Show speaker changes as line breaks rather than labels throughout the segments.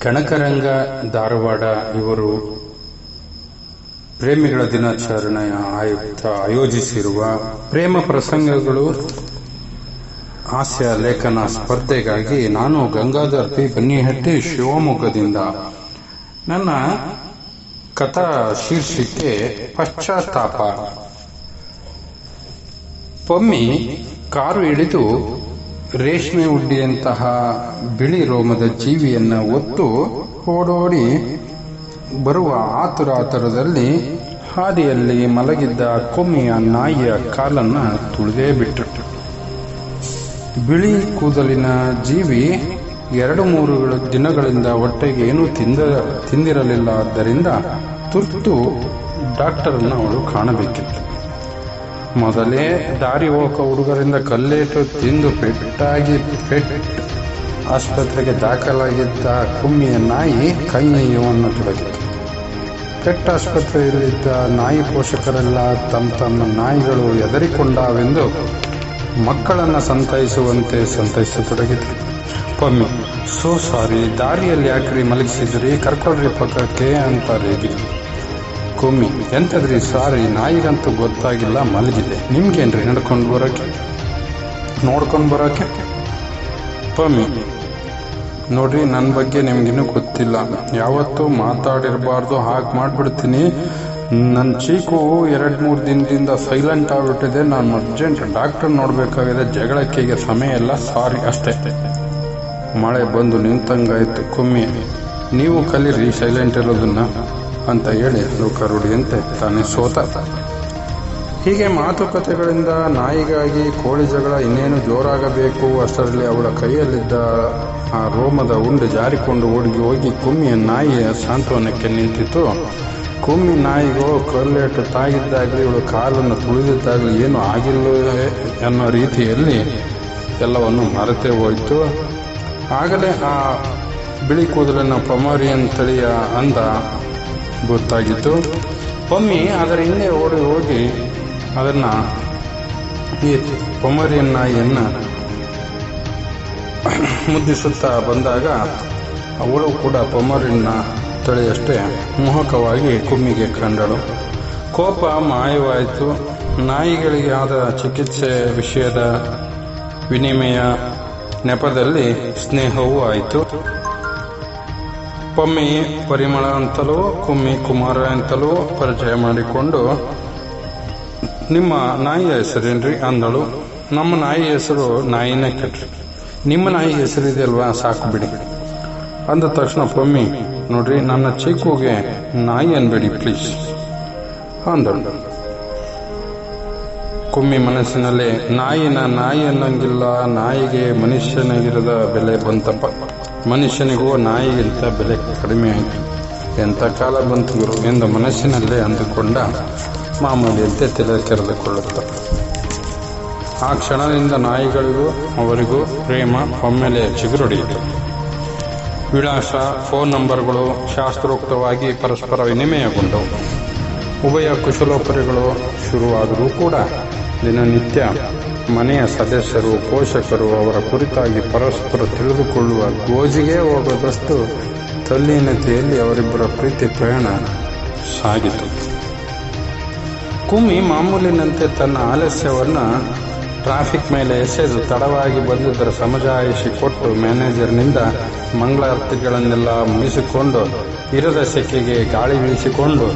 ಗಣಕರಂಗ ಧಾರವಾಡ, ಇವರು ಪ್ರೇಮಿಗಳ ದಿನಾಚರಣೆಯ ಆಯುಕ್ತ ಆಯೋಜಿಸಿರುವ ಪ್ರೇಮ ಪ್ರಸಂಗಗಳು, ಹಾಸ್ಯ ಲೇಖನ ಸ್ಪರ್ಧೆಗಾಗಿ ನಾನು ಗಂಗಾಧರ್ ಪಿ. ಬನ್ನಿಹಟ್ಟಿ ಶಿವಮೊಗ್ಗದಿಂದ. ನನ್ನ ಕಥಾ ಶೀರ್ಷಿಕೆ ಪಶ್ಚಾತ್ತಾಪ. ಪೊಮ್ಮಿ ಕಾರು ಇಳಿದು ರೇಷ್ಮೆ ಉಡ್ಡಿಯಂತಹ ಬಿಳಿ ರೋಮದ ಜೀವಿಯನ್ನ ಒತ್ತು ಓಡೋಡಿ ಬರುವ ಆತುರ ಆತುರದಲ್ಲಿ ಹಾದಿಯಲ್ಲಿ ಮಲಗಿದ್ದ ಕೊಮ್ಮಿಯ ನಾಯಿಯ ಕಾಲನ್ನ ತುಳಿದೇ ಬಿಟ್ಟರು ಬಿಳಿ ಕೂದಲಿನ ಜೀವಿ ಎರಡು ಮೂರು ದಿನಗಳಿಂದ ಹೊಟ್ಟೆಗೆ ಏನೂ ತಿಂದ ತಿಂದಿರಲಿಲ್ಲ. ಆದ್ದರಿಂದ ತುರ್ತು ಡಾಕ್ಟರನ್ನು ಅವಳು ಕಾಣಬೇಕಿತ್ತು. ಮೊದಲೇ ದಾರಿ ಹೋಗೋ ಹುಡುಗರಿಂದ ಕಲ್ಲೇಟು ತಿಂದು ಪೆಟ್ಟಾಗಿ ಪೆಟ್ ಆಸ್ಪತ್ರೆಗೆ ದಾಖಲಾಗಿದ್ದ ಕುಮ್ಮಿಯ ನಾಯಿ ಕೈಯನ್ನು ತೊಡಗಿತು. ಪೆಟ್ ಆಸ್ಪತ್ರೆಯಲ್ಲಿದ್ದ ನಾಯಿ ಪೋಷಕರೆಲ್ಲ ತಮ್ಮ ತಮ್ಮ ನಾಯಿಗಳು ಎದರಿಕೊಂಡಾವೆಂದು ಮಕ್ಕಳನ್ನು ಸಂತೈಸುವಂತೆ ಸಂತೈಸತೊಡಗಿದ್ರು. ಪಮ್ಮಿ ಸೋ ಸಾರಿ, ದಾರಿಯಲ್ಲಿ ಯಾಕ್ರಿ ಮಲಗಿಸಿದ್ರಿ? ಕರ್ಕೊಳ್ರಿ ಪಕ್ಕಕ್ಕೆ ಅಂತ ರೇಗಿದ್ರು. ಕೊಮ್ಮಿ ಎಂಥದ್ರಿ ಸಾರಿ ನಾಯಿಗಂತೂ ಗೊತ್ತಾಗಿಲ್ಲ, ಮಲಗಿದೆ. ನಿಮ್ಗೇನ್ರಿ ನಡ್ಕೊಂಡು ಬರೋಕೆ? ನೋಡ್ಕೊಂಡು ಬರೋಕೆ? ಪಮ್ಮಿ, ನೋಡ್ರಿ ನನ್ನ ಬಗ್ಗೆ ನಿಮ್ಗಿನ್ನೂ ಗೊತ್ತಿಲ್ಲ. ಯಾವತ್ತೂ ಮಾತಾಡಿರಬಾರ್ದು, ಹಾಗೆ ಮಾಡ್ಬಿಡ್ತೀನಿ. ನನ್ನ ಚೀಕು ಎರಡು ಮೂರು ದಿನದಿಂದ ಸೈಲೆಂಟ್ ಆಗಿಬಿಟ್ಟಿದೆ. ನಾನು ಅರ್ಜೆಂಟ್ ಡಾಕ್ಟರ್ ನೋಡಬೇಕಾಗಿದೆ. ಜಗಳಕ್ಕೆಗೆ ಸಮಯ ಇಲ್ಲ. ಸಾರಿ ಅಷ್ಟೇ. ಮಳೆ ಬಂದು ನಿಂತಂಗಾಯ್ತು. ಕುಮ್ಮಿ, ನೀವು ಕಲೀರಿ ಸೈಲೆಂಟ್ ಇರೋದನ್ನ. ಅಂತ ಹೇಳಿ ಲೋಕರುಡಿಯಂತೆ ತಾನೇ ಸೋತ. ಹೀಗೆ ಮಾತುಕತೆಗಳಿಂದ ನಾಯಿಗಾಗಿ ಕೋಳಿ ಜಗಳ ಇನ್ನೇನು ಜೋರಾಗಬೇಕು ಅಷ್ಟರಲ್ಲಿ ಅವಳ ಕೈಯಲ್ಲಿದ್ದ ಆ ರೋಮದ ಉಂಡೆ ಜಾರಿಕೊಂಡು ಓಡಿ ಹೋಗಿ ಕುಮ್ಮಿಯ ನಾಯಿಯ ಸಾಂತ್ವನಕ್ಕೆ ನಿಂತಿತು ಕುಮ್ಮಿ ನಾಯಿಗೋ ಕಲ್ಲೇಟು ತಾಗಿದ್ದಾಗಲಿ, ಇವಳು ಕಾಲನ್ನು ತುಳಿದಿದ್ದಾಗಲಿ ಏನು ಆಗಿಲ್ಲವೇ ಅನ್ನೋ ರೀತಿಯಲ್ಲಿ ಎಲ್ಲವನ್ನು ಮರೆತೇ ಹೋಯಿತು. ಆಗಲೇ ಆ ಬಿಳಿ ಕೂದಲನ್ನು ಪಮಾರಿಯನ್ ತಳಿಯ ಅಂದ ಗೊತ್ತಾಗಿತ್ತು. ಒಮ್ಮೆ ಅದರ ಹಿಂದೆ ಓಡಿ ಹೋಗಿ ಅದನ್ನು ಈ ಪೊಮರಿಯನ್ ನಾಯಿಯನ್ನು ಮುದ್ದಿಸುತ್ತಾ ಬಂದಾಗ ಅವಳು ಕೂಡ ಪೊಮರಿನ ತಳೆಯಷ್ಟೇ ಮೋಹಕವಾಗಿ ಕುಮ್ಮಿಗೆ ಕಂಡಳು. ಕೋಪ ಮಾಯವಾಯಿತು. ನಾಯಿಗಳಿಗೆ ಆದ ಚಿಕಿತ್ಸೆ ವಿಷಯದ ವಿನಿಮಯ ನೆಪದಲ್ಲಿ ಸ್ನೇಹವೂ ಆಯಿತು. ಪಮ್ಮಿ ಪರಿಮಳ ಅಂತಲೂ ಕುಮ್ಮಿ ಕುಮಾರ ಅಂತಲೂ ಪರಿಚಯ ಮಾಡಿಕೊಂಡು, ನಿಮ್ಮ ನಾಯಿಯ ಹೆಸರೇನ್ರಿ? ಅಂದಳು. ನಮ್ಮ ನಾಯಿ ಹೆಸರು ನಾಯಿನೇ ಕೆಟ್ರಿ. ನಿಮ್ಮ ನಾಯಿ ಹೆಸರಿದೆಯಲ್ವಾ ಸಾಕು ಬಿಡಿ. ಅಂದ ತಕ್ಷಣ ಪಮ್ಮಿ, ನೋಡ್ರಿ, ನನ್ನ ಚೀಕುಗೆ ನಾಯಿ ಅನ್ಬೇಡಿ ಪ್ಲೀಸ್ ಅಂದಳು. ಕುಮ್ಮಿ ಮನಸ್ಸಿನಲ್ಲಿ ನಾಯಿನ ನಾಯಿ ಅನ್ನಂಗಿಲ್ಲ, ನಾಯಿಗೆ ಮನುಷ್ಯನಾಗಿರದ ಬೆಲೆ ಬಂತಪ್ಪ. ಮನುಷ್ಯನಿಗೂ ನಾಯಿಗಿಂತ ಬೆಲೆ ಕಡಿಮೆ ಆಯಿತು. ಎಂಥ ಕಾಲ ಬಂತು ಗುರು ಎಂದು ಮನಸ್ಸಿನಲ್ಲೇ ಅಂದುಕೊಂಡ ಮಾಮೂಲಿಯಂತೆ ತಲೆ ಕೆರೆದುಕೊಳ್ಳುತ್ತ. ಆ ಕ್ಷಣದಿಂದ ನಾಯಿಗಳಿಗೂ, ಅವರಿಗೂ ಪ್ರೇಮ, ಒಮ್ಮೆಲೆ ಚಿಗುರೊಡೆಯಿತು ವಿಳಾಸ, ಫೋನ್ ನಂಬರ್ಗಳು ಶಾಸ್ತ್ರೋಕ್ತವಾಗಿ ಪರಸ್ಪರ ವಿನಿಮಯಗೊಂಡವು. ಉಭಯ ಕುಶಲೋಪರಿಗಳು ಶುರುವಾದರೂ ಕೂಡ ದಿನನಿತ್ಯ ಮನೆಯ ಸದಸ್ಯರು, ಪೋಷಕರು ಅವರ ಕುರಿತಾಗಿ ಪರಸ್ಪರ ತಿಳಿದುಕೊಳ್ಳುವ ಗೋಜಿಗೆ ಹೋಗದಷ್ಟು ತಲ್ಲೀನತೆಯಲ್ಲಿ ಅವರಿಬ್ಬರ ಪ್ರೀತಿ ಪ್ರಯಾಣ ಸಾಗಿತು. ಕುಮಿ ಮಾಮೂಲಿನಂತೆ ತನ್ನ ಆಲಸ್ಯವನ್ನು ಟ್ರಾಫಿಕ್ ಮೇಲೆ ಎಸೆದು ತಡವಾಗಿ ಬಂದಿದ್ದರ ಸಮಜಾಯಿಷಿ ಕೊಟ್ಟು ಮ್ಯಾನೇಜರ್ನಿಂದ ಮಂಗಳಾರತಿಗಳನ್ನೆಲ್ಲ ಮುಗಿಸಿಕೊಂಡು ಇರದ ಸೆಕೆಗೆ ಗಾಳಿ ಬೀಳಿಸಿಕೊಂಡು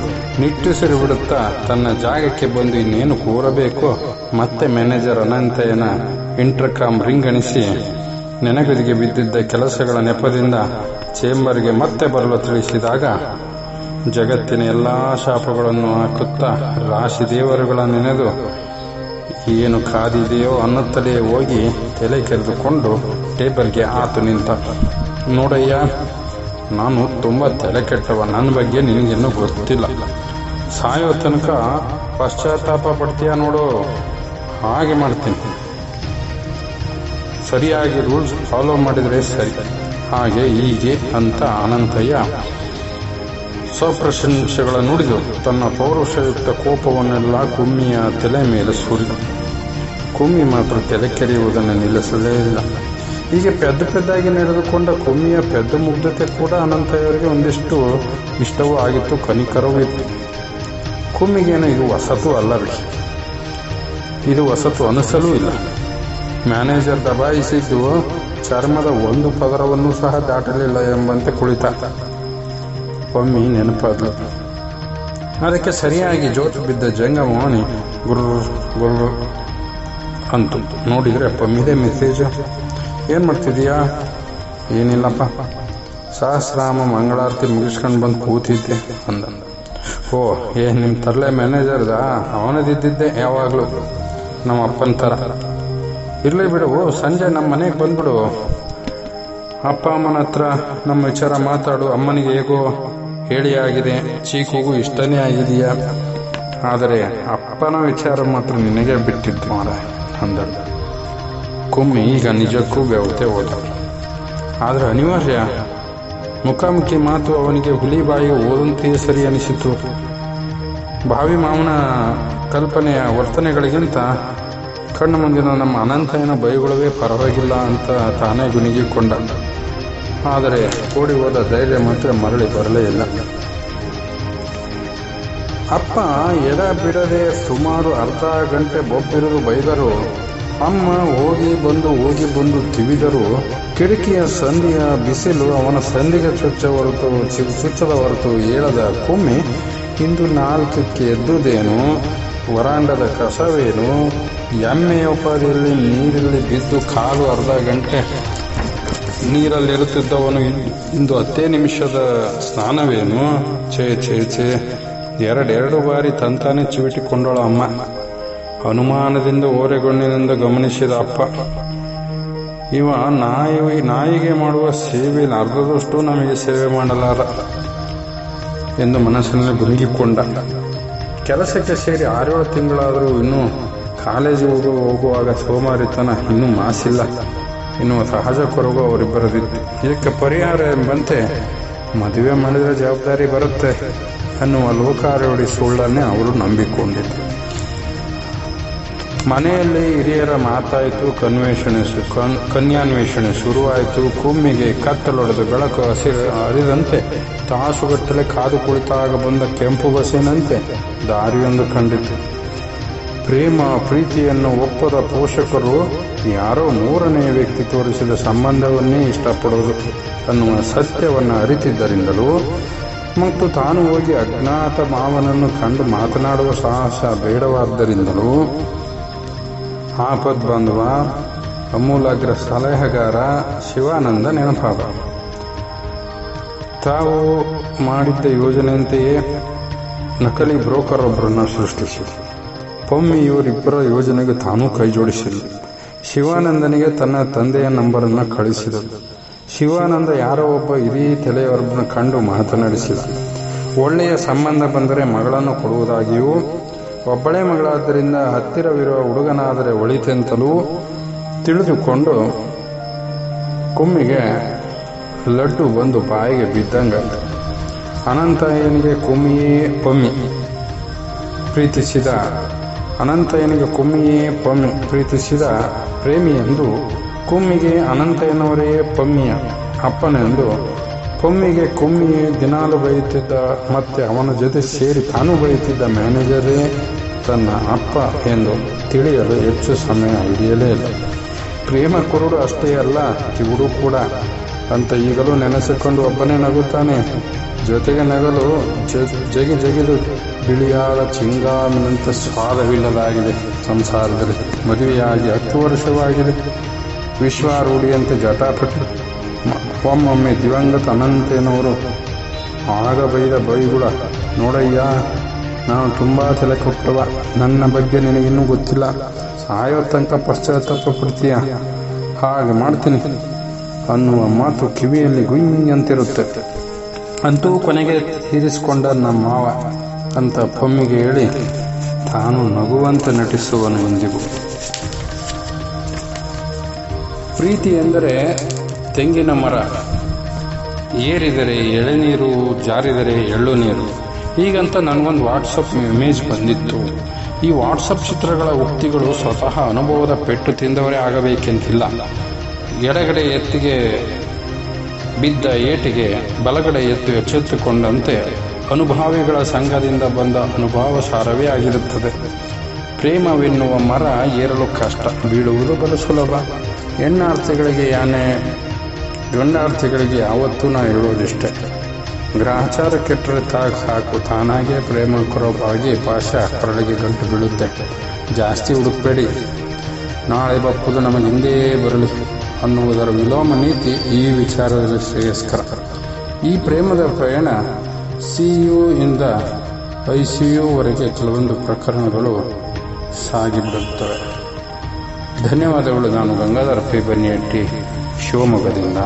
ನಿಟ್ಟುಸಿರು ಬಿಡುತ್ತಾ ತನ್ನ ಜಾಗಕ್ಕೆ ಬಂದು ಇನ್ನೇನು ಕೂರಬೇಕು? ಮತ್ತೆ ಮ್ಯಾನೇಜರ್ ಅನಂತಯ್ಯನ ಇಂಟರ್ಕಾಮ್ ರಿಂಗಣಿಸಿ ನೆನಗುದಿಗೆ ಬಿದ್ದಿದ್ದ ಕೆಲಸಗಳ ನೆಪದಿಂದ ಚೇಂಬರ್ಗೆ ಮತ್ತೆ ಬರಲು ತಿಳಿಸಿದಾಗ ಜಗತ್ತಿನ ಎಲ್ಲ ಶಾಪಗಳನ್ನು ಹಾಕುತ್ತಾ ರಾಶಿ ದೇವರುಗಳ ನೆನೆದು ಏನು ಕಾದಿದೆಯೋ ಅನ್ನುತ್ತಲೇ ಹೋಗಿ ತಲೆ ಕೆರೆದುಕೊಂಡು ಟೇಬಲ್ಗೆ ಆತು ನಿಂತ, ನೋಡಯ್ಯ, ನಾನು ತುಂಬ ತಲೆ ಕೆಟ್ಟವ ನನ್ನ ಬಗ್ಗೆ ನಿನಗಿನ್ನೂ ಗೊತ್ತಿಲ್ಲ. ಸಾಯೋ ತನಕ ಪಶ್ಚಾತ್ತಾಪ ಪಡ್ತೀಯ ನೋಡು, ಹಾಗೆ ಮಾಡ್ತೀನಿ. ಸರಿಯಾಗಿ ರೂಲ್ಸ್ ಫಾಲೋ ಮಾಡಿದರೆ ಸರಿ. ಹಾಗೆ ಹೀಗೆ ಅಂತ ಅನಂತಯ್ಯ ಸ್ವಪ್ರಶಂಸೆಗಳ ನುಡಿದು ತನ್ನ ಪೌರುಷಯುಕ್ತ ಕೋಪವನ್ನೆಲ್ಲ ಕುಮ್ಮಿಯ ತಲೆ ಮೇಲೆ ಸುರಿದು ಕುಮ್ಮಿ ಮಾತ್ರ ತಲೆ ಕೆರೆಯುವುದನ್ನು ನಿಲ್ಲಿಸಲೇ ಇಲ್ಲ. ಹೀಗೆ ಪೆದ್ದ ಪೆದ್ದಾಗಿ ನಡೆದುಕೊಂಡ ಕೊಮ್ಮಿಯ ಪೆದ್ದ ಮುಗ್ಧತೆ ಕೂಡ ಅನಂತಯ್ಯವರಿಗೆ ಒಂದಿಷ್ಟು ಇಷ್ಟವೂ ಆಗಿತ್ತು, ಕನಿಕರವೂ ಇತ್ತು. ಕುಮ್ಮಿಗೇನು ಇದು ಅಲ್ಲ ರೀ. ಇದು ವಸತು ಅನಿಸಲೂ ಇಲ್ಲ. ಮ್ಯಾನೇಜರ್ ದಬಾಯಿಸಿದ್ದು ಚರ್ಮದ ಒಂದು ಪದರವನ್ನು ಸಹ ದಾಟಲಿಲ್ಲ ಎಂಬಂತೆ ಕುಳಿತ. ಒಮ್ಮೆ ನೆನಪಾದ್ಲು. ಅದಕ್ಕೆ ಸರಿಯಾಗಿ ಜೋತು ಬಿದ್ದ ಜಂಗಮೋಹನಿ ಗುರು ಗುರು ಅಂತು ನೋಡಿದ್ರೆ ಇದೆ ಮೆಸೇಜ್, ಏನು ಮಾಡ್ತಿದ್ದೀಯಾ ಏನಿಲ್ಲಪ್ಪ. ಸಹಸ್ರಾಮ ಮಂಗಳಾರತಿ ಮುಗಿಸ್ಕೊಂಡು ಬಂದು ಕೂತಿದ್ದೆ, ಅಂದ. ಓ, ಏ ನಿಮ್ಮ ತರಲೆ ಮ್ಯಾನೇಜರ್ದ? ಅವನದಿದ್ದಿದ್ದೆ, ಯಾವಾಗಲೂ. ನಮ್ಮ ಅಪ್ಪನ ಥರ ಇರಲಿ ಬಿಡು, ಸಂಜೆ ನಮ್ಮ ಮನೆಗೆ ಬಂದ್ಬಿಡು. ಅಪ್ಪ, ಅಮ್ಮನ ಹತ್ರ ನಮ್ಮ ವಿಚಾರ ಮಾತಾಡು. ಅಮ್ಮನಿಗೆ ಹೇಗೋ ಹೇಳಿ ಆಗಿದೆ. ಚೀಕುಗೂ ಇಷ್ಟನೇ ಆಗಿದೆಯಾ? ಆದರೆ ಅಪ್ಪನ ವಿಚಾರ ಮಾತ್ರ ನಿನಗೆ ಬಿಟ್ಟಿದ್ದು ಮಾರ ಅಂದಳು ಕೊಮ್ಮೆ ಈಗ ನಿಜಕ್ಕೂ ಬೆವತೆ ಹೋದ. ಆದರೆ ಅನಿವಾರ್ಯ, ಮುಖಾಮುಖಿ ಮಾತು ಅವನಿಗೆ ಹುಲಿ ಬಾಯಿ ಓದಂತೆಯೇ ಸರಿ ಅನಿಸಿತು. ಭಾವಿ ಮಾವನ ಕಲ್ಪನೆಯ ವರ್ತನೆಗಳಿಗಿಂತ ಕಣ್ಣು ಮುಂದಿನ ನಮ್ಮ ಅನಂತಯ್ಯನ ಬೈಗುಳವೇ ಪರವಾಗಿಲ್ಲ ಅಂತ ತಾನೇ ಗುಣಿಗಿಕೊಂಡ. ಆದರೆ ಓಡಿ ಹೋದ ಧೈರ್ಯ ಮಾತ್ರ ಮರಳಿ ಬರಲೇ ಇಲ್ಲ. ಅಪ್ಪ ಎಡ ಬಿಡದೆ ಸುಮಾರು ಅರ್ಧ ಗಂಟೆ ಬೊಬ್ಬಿರುದು ಬೈದರು. ಅಮ್ಮ ಹೋಗಿ ಬಂದು ಹೋಗಿ ಬಂದು ತಿವಿದರು. ಕಿಟಕಿಯ ಸಂಧಿಯ ಬಿಸಿಲು ಅವನ ಸಂಧಿಗೆ ಚುಚ್ಚ ಹೊರತು ಚುಚ್ಚದ ಹೊರತು ಏಳದ ಕೊಮ್ಮೆ ಇಂದು ನಾಲ್ಕಕ್ಕೆ ಎದ್ದುದೇನು? ವರಾಂಡದ ಕಸವೇನು? ಎಮ್ಮೆಯ ಉಪಾದಿಯಲ್ಲಿ ನೀರಲ್ಲಿ ಬಿದ್ದು ಕಾಲು ಅರ್ಧ ಗಂಟೆ ನೀರಲ್ಲಿರುತ್ತಿದ್ದವನು ಇಂದು ಹತ್ತೇ ನಿಮಿಷದ ಸ್ನಾನವೇನು? ಛೇ ಛೇ ಛೇ. ಎರಡೆರಡು ಬಾರಿ ತಂತಾನೆ ಚಿವಿಟಿಕೊಂಡಳ ಅಮ್ಮ. ಅನುಮಾನದಿಂದ ಓರೆಗೊಣ್ಣಿನಿಂದ ಗಮನಿಸಿದ ಅಪ್ಪ. ಇವ ನಾಯಿ, ನಾಯಿಗೆ ಮಾಡುವ ಸೇವೆ ಅರ್ಧದಷ್ಟು ನಮಗೆ ಸೇವೆ ಮಾಡಲಾರ ಎಂದು ಮನಸ್ಸಿನಲ್ಲಿ ಗುರುಗಿಕೊಂಡ. ಕೆಲಸಕ್ಕೆ ಸೇರಿ ಆರೇಳು ತಿಂಗಳಾದರೂ ಇನ್ನೂ ಕಾಲೇಜಿಗೆ ಹೋಗುವಾಗ ಸೋಮಾರಿತನ ಇನ್ನೂ ಮಾಸಿಲ್ಲ. ಎನ್ನುವ ಸಹಜ ಕೊರಗು ಅವರಿಬ್ಬರದಿತ್ತು. ಇದಕ್ಕೆ ಪರಿಹಾರ ಎಂಬಂತೆ ಮದುವೆ ಮಾಡಿದರೆ ಜವಾಬ್ದಾರಿ ಬರುತ್ತೆ. ಅನ್ನುವ ಲೋಕಾರೂಢಿ ಸುಳ್ಳನ್ನೇ ಅವರು ನಂಬಿಕೊಂಡಿದ್ದರು ಮನೆಯಲ್ಲಿ ಹಿರಿಯರ ಮಾತಾಯಿತು, ಕನ್ವೇಷಣೆ ಕನ್, ಕನ್ಯಾನ್ವೇಷಣೆ ಶುರುವಾಯಿತು, ಕುಮ್ಮಿಗೆ ಕತ್ತಲೊಡೆದು ಬೆಳಕು ಹಸಿರು ಹರಿದಂತೆ ತಾಸುಗಟ್ಟಲೆ ಕಾದು ಕುಳಿತಾಗ ಬಂದ ಕೆಂಪು ಬಸ್ಸಿನಂತೆ ದಾರಿಯೊಂದು ಕಂಡಿತು. ಪ್ರೇಮ, ಪ್ರೀತಿಯನ್ನು ಒಪ್ಪದ ಪೋಷಕರು ಯಾರೋ ಮೂರನೆಯ ವ್ಯಕ್ತಿ ತೋರಿಸಿದ ಸಂಬಂಧವನ್ನೇ ಇಷ್ಟಪಡೋದು ಅನ್ನುವ ಸತ್ಯವನ್ನು ಅರಿತಿದ್ದರಿಂದಲೂ ಮತ್ತು ತಾನು ಹೋಗಿ ಅಜ್ಞಾತ ಮಾವನನ್ನು ಕಂಡು ಮಾತನಾಡುವ ಸಾಹಸ ಬೇಡವಾದ್ದರಿಂದಲೂ ಆಪದ್ ಬಾಂಧವ ಅಮೂಲಾಗ್ರ ಸಲಹೆಗಾರ ಶಿವಾನಂದ ನೆನಪಾದ. ತಾವು ಮಾಡಿದ್ದ ಯೋಜನೆಯಂತೆಯೇ ನಕಲಿ ಬ್ರೋಕರ್ ಒಬ್ಬರನ್ನು ಸೃಷ್ಟಿಸಿ. ಪೊಮ್ಮಿ ಇವರಿಬ್ಬರ ಯೋಜನೆಗೆ ತಾನೂ ಕೈ ಜೋಡಿಸಿಲ್ಲ ಶಿವಾನಂದನಿಗೆ ತನ್ನ ತಂದೆಯ ನಂಬರನ್ನು ಕಳಿಸಿದಳು ಶಿವಾನಂದ ಯಾರೋ ಒಬ್ಬ ಇಡೀ ತಲೆಯವರನ್ನು ಕಂಡು ಮಾತನಾಡಿಸಿದ ಒಳ್ಳೆಯ ಸಂಬಂಧ ಬಂದರೆ ಮಗಳನ್ನು ಕೊಡುವುದಾಗಿಯೂ, ಒಬ್ಬಳೇ ಮಗಳಾದ್ದರಿಂದ ಹತ್ತಿರವಿರುವ ಹುಡುಗನಾದರೆ ಒಳಿತೆಂತಲೂ ತಿಳಿದುಕೊಂಡು ಕುಮ್ಮಿಗೆ ಲಡ್ಡು ಬಂದು ಬಾಯಿಗೆ ಬಿದ್ದಂಗ. ಅನಂತಯ್ಯನಿಗೆ ಕುಮ್ಮಿಯೇ ಪಮ್ಮಿ ಪ್ರೀತಿಸಿದ ಅನಂತಯ್ಯನಿಗೆ ಕುಮ್ಮಿಯೇ ಪಮ್ಮಿ ಪ್ರೀತಿಸಿದ ಪ್ರೇಮಿಯೆಂದು ಕುಮ್ಮಿಗೆ ಅನಂತಯ್ಯನವರೇ ಪಮ್ಮಿಯ ಅಪ್ಪನೆಂದು ಕೊಮ್ಮಿಗೆ ಕುಮ್ಮಿಯೇ ದಿನಾಲು ಬೈಯುತ್ತಿದ್ದ ಮತ್ತೆ ಅವನ ಜೊತೆ ಸೇರಿ ತಾನು ಬೈಯುತ್ತಿದ್ದ ಮ್ಯಾನೇಜರೇ ತನ್ನ ಅಪ್ಪ ಎಂದು ತಿಳಿಯಲು ಹೆಚ್ಚು ಸಮಯ ಹಿಡಿಯಲೇ ಇಲ್ಲ. ಪ್ರೇಮ ಕುರುಡು ಅಷ್ಟೇ ಅಲ್ಲ, ಕಿವುಡು ಕೂಡ. ಅಂತ ಈಗಲೂ ನೆನೆಸಿಕೊಂಡು ಒಬ್ಬನೇ ನಗುತ್ತಾನೆ. ಜೊತೆಗೆ ನಗಲು ಜಗಿ ಜಗಿದು ಬಿಳಿಯಾದ ಚಿಂಗಾಮಿನಂತ ಸ್ವಾದವಿಲ್ಲದಾಗಿದೆ ಸಂಸಾರದಲ್ಲಿ. ಮದುವೆಯಾಗಿ ಹತ್ತು ವರ್ಷವಾಗಿದೆ. ವಿಶ್ವಾರೂಢಿಯಂತೆ ಜಟಾಪಟಿ ಒಮ್ಮೊಮ್ಮೆ ದಿವಂಗತ ಅನಂತೇನವರು ಆಗ ಬೈದ ಬೈಗುಳ ನೋಡಯ್ಯ, ನಾನು ತುಂಬ ತಲೆ ಕೊಟ್ಟವ. ನನ್ನ ಬಗ್ಗೆ ನಿನಗಿನ್ನೂ ಗೊತ್ತಿಲ್ಲ. ಸಾಯೋ ತನಕ ಪಶ್ಚಾತ್ತಾಪ ಪಡ್ತೀಯ? ಹಾಗೆ ಮಾಡ್ತೀನಿ. ಅನ್ನುವ ಮಾತು ಕಿವಿಯಲ್ಲಿ ಗುಯ್ ಅಂತಿರುತ್ತೆ ಅಂತೂ ಕೊನೆಗೆ ತೀರಿಸಿಕೊಂಡ ನಮ್ಮ ಮಾವ ಅಂತ ಪೊಮ್ಮಿಗೆ ಹೇಳಿ, ತಾನು ನಗುವಂತೆ ನಟಿಸುವನು ಎಂದಿಗೂ. ಪ್ರೀತಿ ಎಂದರೆ ತೆಂಗಿನ ಮರ. ಏರಿದರೆ ಎಳೆನೀರು, ಜಾರಿದರೆ ಎಳ್ಳು ನೀರು ಹೀಗಂತ ನನಗೊಂದು ವಾಟ್ಸಪ್ ಇಮೇಜ್ ಬಂದಿತ್ತು. ಈ ವಾಟ್ಸಪ್ ಚಿತ್ರಗಳ ಉಕ್ತಿಗಳು ಸ್ವತಃ ಅನುಭವದ ಪೆಟ್ಟು ತಿಂದವರೇ ಆಗಬೇಕೆಂತಿಲ್ಲ. ಎಡಗಡೆ ಎತ್ತಿಗೆ ಬಿದ್ದ ಏಟಿಗೆ ಬಲಗಡೆ ಎತ್ತು ಎಚ್ಚೆತ್ತುಕೊಂಡಂತೆ ಅನುಭಾವಿಗಳ ಸಂಘದಿಂದ ಬಂದ ಅನುಭವ ಸಾರವೇ ಆಗಿರುತ್ತದೆ. ಪ್ರೇಮವೆನ್ನುವ ಮರ ಏರಲು ಕಷ್ಟ. ಬೀಳುವುದು ಬಲು ಸುಲಭ. ಹೆಣ್ಣಾರ್ಥಿಗಳಿಗೆ ಯಾನೆ ಗಂಡಾರ್ಥಿಗಳಿಗೆ ಯಾವತ್ತೂ ನಾ ಹೇಳೋದಿಷ್ಟೇ. ಗ್ರಹಚಾರ ಕೆಟ್ಟರೆ ತಾಗ ಸಾಕು ತಾನಾಗೇ ಪ್ರೇಮಕರವಾಗಿ ಪಾಶ ಕೊರಳಿಗೆ ಗಂಟು ಬೀಳುತ್ತೆ. ಜಾಸ್ತಿ ಹುಡುಕಬೇಡಿ. ನಾಳೆ ಬಪ್ಪುದು ನಮಗೆ ಹಿಂದೇ ಬರಲಿ ಅನ್ನುವುದರ ವಿಲೋಮ ನೀತಿ ಈ ವಿಚಾರದಲ್ಲಿ ಶ್ರೇಯಸ್ಕರ. ಈ ಪ್ರೇಮದ ಪ್ರಯಾಣ ಸಿ ಯು ಇಂದ ಐ ಸಿ ಯುವರೆಗೆ ಕೆಲವೊಂದು ಪ್ರಕರಣಗಳು ಸಾಗಿಬಿಡುತ್ತವೆ. ಧನ್ಯವಾದಗಳು ನಾನು ಗಂಗಾಧರ ಪಿ ಬನ್ನಿಯಟ್ಟಿ ಶಿವಮೊಗ್ಗದಿಂದ.